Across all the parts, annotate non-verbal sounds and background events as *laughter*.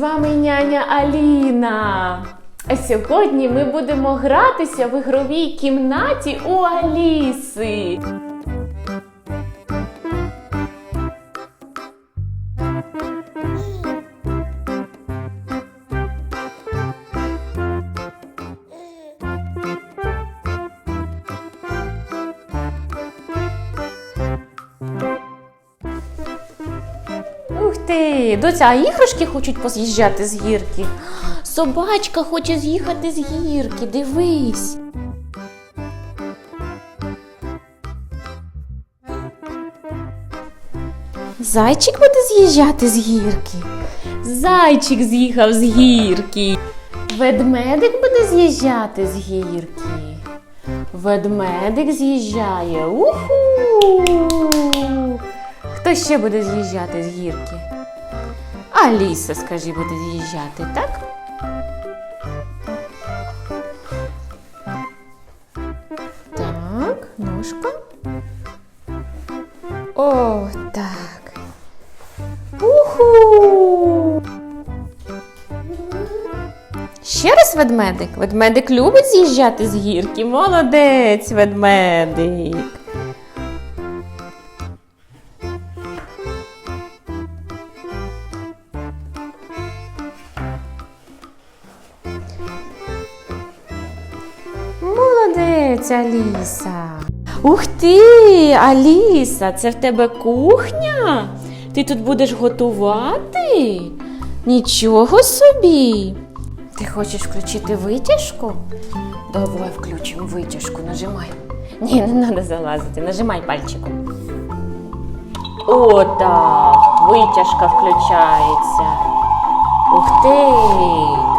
вами няня Аліна. А сьогодні ми будемо гратися в ігровій кімнаті у Аліси. Ти! Доця, а іграшки хочуть поз'їжджати з гірки. Собачка хоче з'їхати з гірки, дивись. Зайчик буде з'їжджати з гірки. Зайчик з'їхав з гірки. Ведмедик буде з'їжджати з гірки. Ведмедик з'їжджає. Уху! Хто ще буде з'їжджати з гірки? Аліса, скажи, буде з'їжджати, так? Так, ножка. О, так. Уху! Ще раз ведмедик. Ведмедик любить з'їжджати з гірки. Молодець, ведмедик. Молодець, Аліса. Ух ти, Аліса, це в тебе кухня? Ти тут будеш готувати? Нічого собі. Ти хочеш включити витяжку? Давай включимо витяжку, нажимай. Ні, не треба залазити, нажимай пальчиком. О, так, витяжка включається. Ух ти!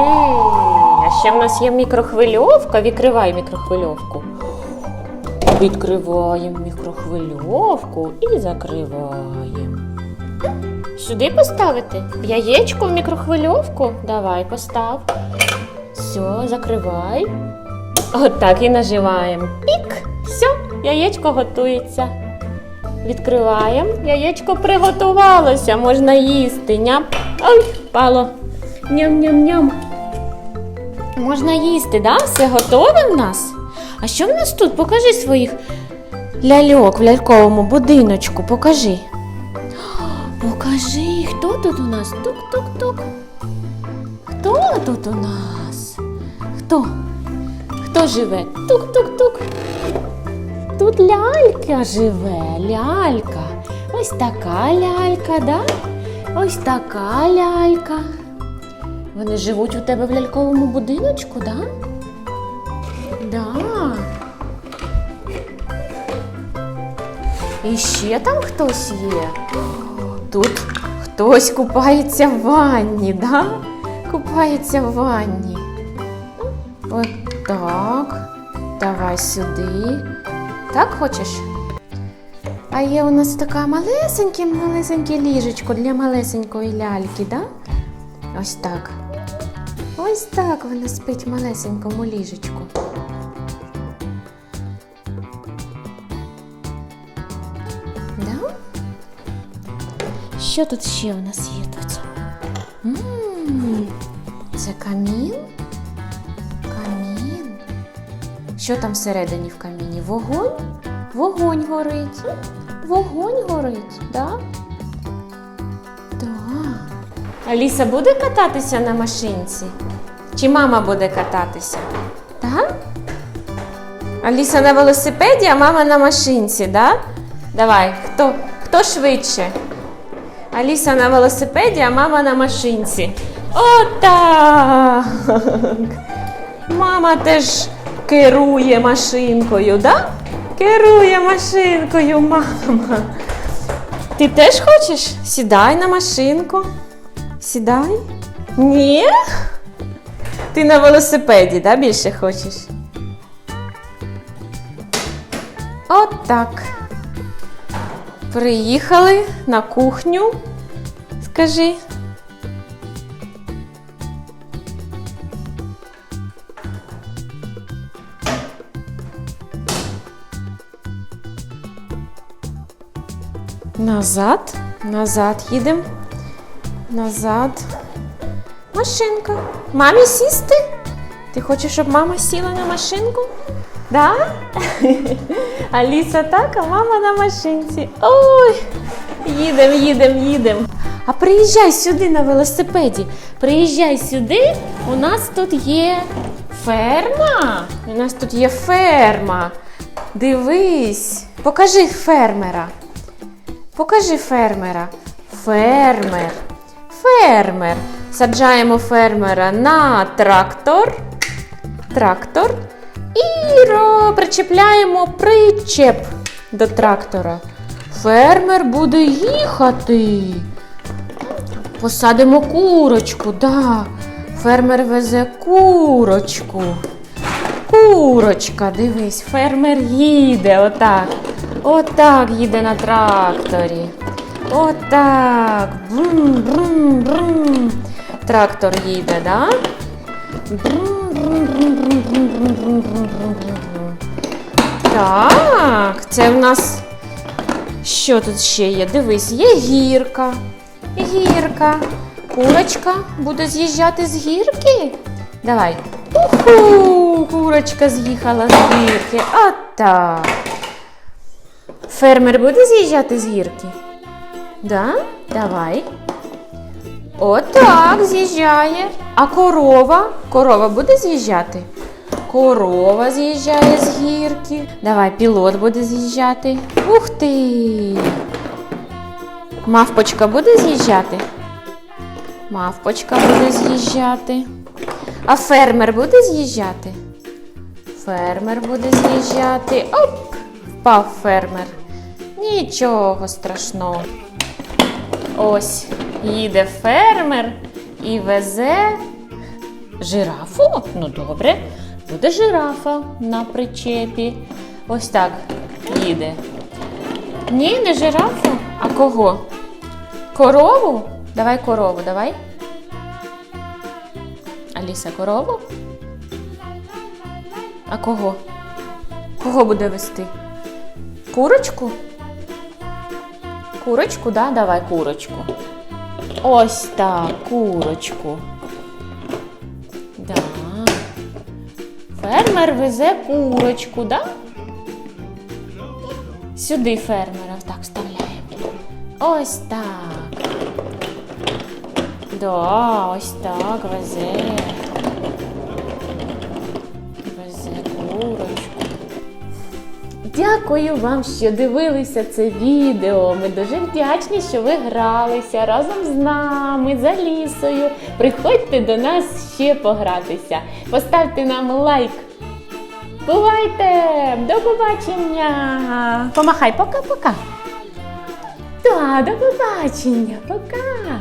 А ще в нас є мікрохвильовка. Відкривай мікрохвильовку. Відкриваємо мікрохвильовку і закриваємо. Сюди поставити? Яєчко в мікрохвильовку? Давай, постав. Все, закривай. Отак і наживаємо. Пік. Все, яєчко готується. Відкриваємо. Яєчко приготувалося, можна їсти. Ням. Ой, впало. Ням-ням-ням. Можна їсти, да? Все готове в нас? А що в нас тут? Покажи своїх ляльок в ляльковому будиночку. Покажи. Покажи, хто тут у нас? Тук-тук-тук. Хто тут у нас? Хто? Хто живе? Тук-тук-тук. Тут лялька живе, лялька. Ось така лялька, да? Ось така лялька. Вони живуть у тебе в ляльковому будиночку, да? Да. І ще там хтось є. Тут хтось купається в ванні, да? Купається в ванні. От так. Давай сюди. Так хочеш? А є у нас така малесеньке, малесеньке ліжечко для малесенької ляльки, да? Ось так. Ось так вона спить в малесенькому ліжечку. Да? Що тут ще у нас є тут? М, Це камін? Камін. Що там всередині в каміні? Вогонь? Вогонь горить. Вогонь горить, да? Так. Аліса буде кататися на машинці? Чи мама буде кататися? Так? Аліса на велосипеді, а мама на машинці, да? Давай, хто, хто швидше? Аліса на велосипеді, а мама на машинці. Отак! Мама теж керує машинкою, да? Керує машинкою, мама. Ти теж хочеш? Сідай на машинку. Сідай. Ні? Ти на велосипеді, да, більше хочеш? От так. Приїхали на кухню. Скажи. Назад, назад їдемо. Назад. Машинка. Мамі сісти? Ти хочеш, щоб мама сіла на машинку? Да? *laughs* Аліса так, а мама на машинці. Ой, їдем, їдем, їдем. А приїжджай сюди на велосипеді. Приїжджай сюди. У нас тут є ферма. У нас тут є ферма. Дивись, покажи фермера. Покажи фермера. Фермер. Фермер. Саджаємо фермера на трактор. Трактор. І причепляємо причеп до трактора. Фермер буде їхати. Посадимо курочку, да. Фермер везе курочку. Курочка, дивись, фермер їде отак. Отак їде на тракторі. Отак. Брум, брум, брум. Трактор їде, да? Брум, брум, брум, брум, брум, брум, брум, брум, брум. Так, це в нас. Що тут ще є? Дивись, є гірка. Гірка. Курочка буде з'їжджати з гірки. Давай. Уху! Курочка з'їхала з гірки. Отак. Фермер буде з'їжджати з гірки? Да? Давай. Отак з'їжджає. А корова? Корова буде з'їжджати? Корова з'їжджає з гірки. Давай, пілот буде з'їжджати. Ух ти! Мавпочка буде з'їжджати? Мавпочка буде з'їжджати. А фермер буде з'їжджати? Фермер буде з'їжджати. Оп! Впав фермер. Нічого страшного. Ось їде фермер і везе жирафу. Ну добре, буде жирафа на причепі. Ось так їде. Ні, не жирафу. А кого? Корову? Давай корову, давай. Аліса, корову? А кого? Кого буде вести? Курочку? Курочку, да? Давай курочку. Ось так, курочку. Да. Фермер везе курочку, да? Сюди фермера так вставляємо. Ось так. Да, ось так везе. Везе курочку. Дякую вам, що дивилися це відео. Ми дуже вдячні, що ви гралися разом з нами, з Алісою. Приходьте до нас ще погратися. Поставте нам лайк. Бувайте! До побачення! Помахай, пока-пока. Так, до побачення, пока.